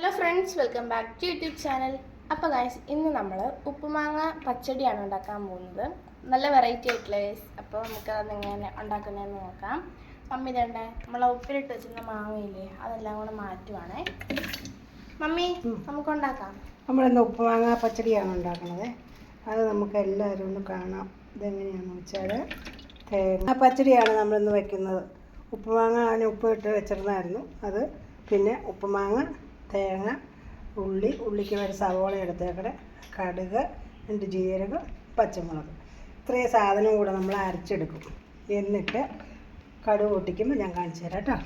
Hello friends welcome back to YouTube channel അപ്പോൾ guys ഇന്ന് നമ്മൾ ഉപ്പുമാങ്ങ പച്ചടിയാണ് ഉണ്ടാക്കാൻ പോകുന്നത്. നല്ല വെറൈറ്റി ആയിട്ടുള്ള അപ്പോൾ നമുക്ക് അതെങ്ങനെ ഉണ്ടാക്കുന്നതെന്ന് നോക്കാം. മമ്മി ഇതേണ്ട നമ്മൾ ഉപ്പിലിട്ട് വെച്ചിരുന്ന മാങ്ങയില്ലേ അതെല്ലാം കൂടെ മാറ്റുവാണേ. മമ്മി നമുക്ക് ഉണ്ടാക്കാം. നമ്മളിന്ന് ഉപ്പുമാങ്ങ പച്ചടിയാണ് ഉണ്ടാക്കുന്നത്. അത് നമുക്ക് എല്ലാവരും ഒന്ന് കാണാം. ഇതെങ്ങനെയാണെന്ന് വെച്ചാൽ തേങ്ങ പച്ചടിയാണ് നമ്മളിന്ന് വെക്കുന്നത്. ഉപ്പുമാങ്ങ അതിന് ഉപ്പിട്ട് വെച്ചിരുന്നായിരുന്നു. അത് പിന്നെ ഉപ്പുമാങ്ങ തേങ്ങ ഉള്ളി ഉള്ളിക്ക് ഒരു സവോള എടുത്തേക്കടെ കടുക് രണ്ട് ജീരകം പച്ചമുളക്. ഇത്രയും സാധനം കൂടെ നമ്മൾ അരച്ചെടുക്കും. എന്നിട്ട് കടുക് പൊട്ടിക്കുമ്പോൾ ഞാൻ കാണിച്ചു തരാം കേട്ടോ.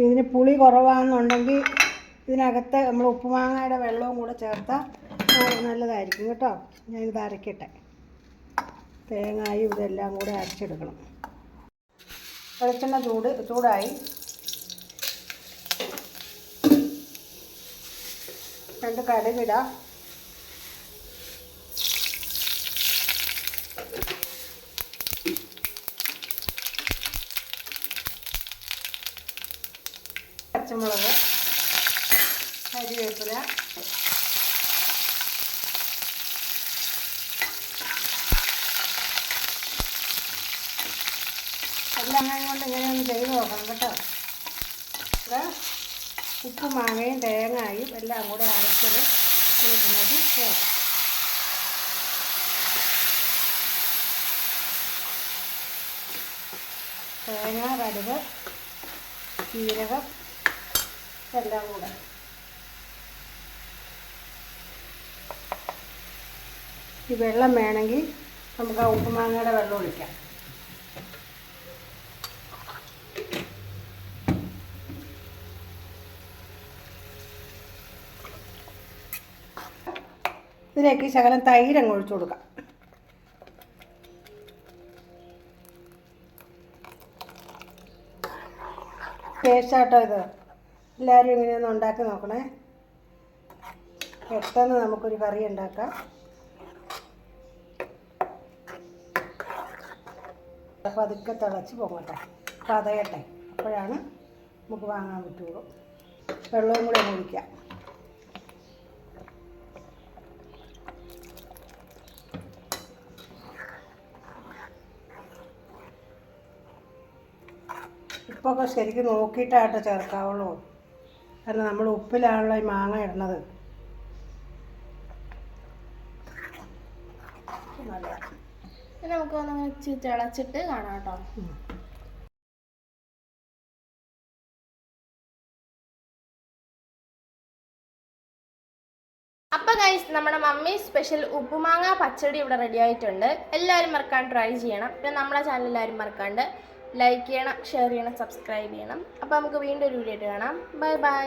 ഇതിന് പുളി കുറവാണെന്നുണ്ടെങ്കിൽ ഇതിനകത്ത് നമ്മൾ ഉപ്പുമാങ്ങയുടെ വെള്ളവും കൂടെ ചേർത്താൽ നല്ലതായിരിക്കും കേട്ടോ. ഞാനിത് അരക്കട്ടെ. തേങ്ങായും ഇതെല്ലാം കൂടെ അരച്ചെടുക്കണം. വെളിച്ചെണ്ണ ചൂട് ചൂടായി. രണ്ട് കടുകിടാം. പച്ചമുളക് കരിവേപ്പില എല്ലാം കൊണ്ട് ഇങ്ങനെ ഒന്ന് ചെയ്ത് നോക്കണം കേട്ടോ. ഉപ്പ് മാങ്ങയും തേങ്ങയും എല്ലാം കൂടെ അരച്ചത് ചേർക്കാം. തേങ്ങ കടുക് ജീരകം എല്ലാം കൂടെ. ഈ വെള്ളം വേണമെങ്കിൽ നമുക്ക് ആ ഉപ്പുമാങ്ങയുടെ വെള്ളം ഒഴിക്കാം. ഇതിലേക്ക് ശകലം തൈര് അങ്ങ് ഒഴിച്ചു കൊടുക്കാം. ടേസ്റ്റാട്ടോ ഇത്. എല്ലാവരും ഇങ്ങനെയൊന്ന് ഉണ്ടാക്കി നോക്കണേ. പെട്ടെന്ന് നമുക്കൊരു കറി ഉണ്ടാക്കാം. പതുക്കെ തിളച്ച് പോകട്ടെ പതയട്ടെ അപ്പോഴാണ് നമുക്ക് വാങ്ങാൻ പറ്റുള്ളൂ. വെള്ളവും കൂടെ ഒഴിക്കാം. ഉപ്പൊക്കെ ശരിക്കും നോക്കിയിട്ടായിട്ട് ചേർക്കാവുള്ളൂ. കാരണം നമ്മൾ ഉപ്പിലാണല്ലോ ഈ മാങ്ങ ഇടുന്നത് നല്ല ഇനി നമുക്ക് ഒന്ന് ഇച്ചിരി തിളച്ചിട്ട് കാണാം കേട്ടോ. അപ്പോൾ ഗൈസ് നമ്മുടെ മമ്മി സ്പെഷ്യൽ ഉപ്പുമാങ്ങ പച്ചടി ഇവിടെ റെഡി ആയിട്ടുണ്ട്. എല്ലാവരും മറക്കാൻ ട്രൈ ചെയ്യണം. പിന്നെ നമ്മുടെ ചാനൽ എല്ലാവരും മറക്കാണ്ട് ലൈക്ക് ചെയ്യണം ഷെയർ ചെയ്യണം സബ്സ്ക്രൈബ് ചെയ്യണം. അപ്പോൾ നമുക്ക് വീണ്ടും ഒരു വീഡിയോ കാണാം. Bye bye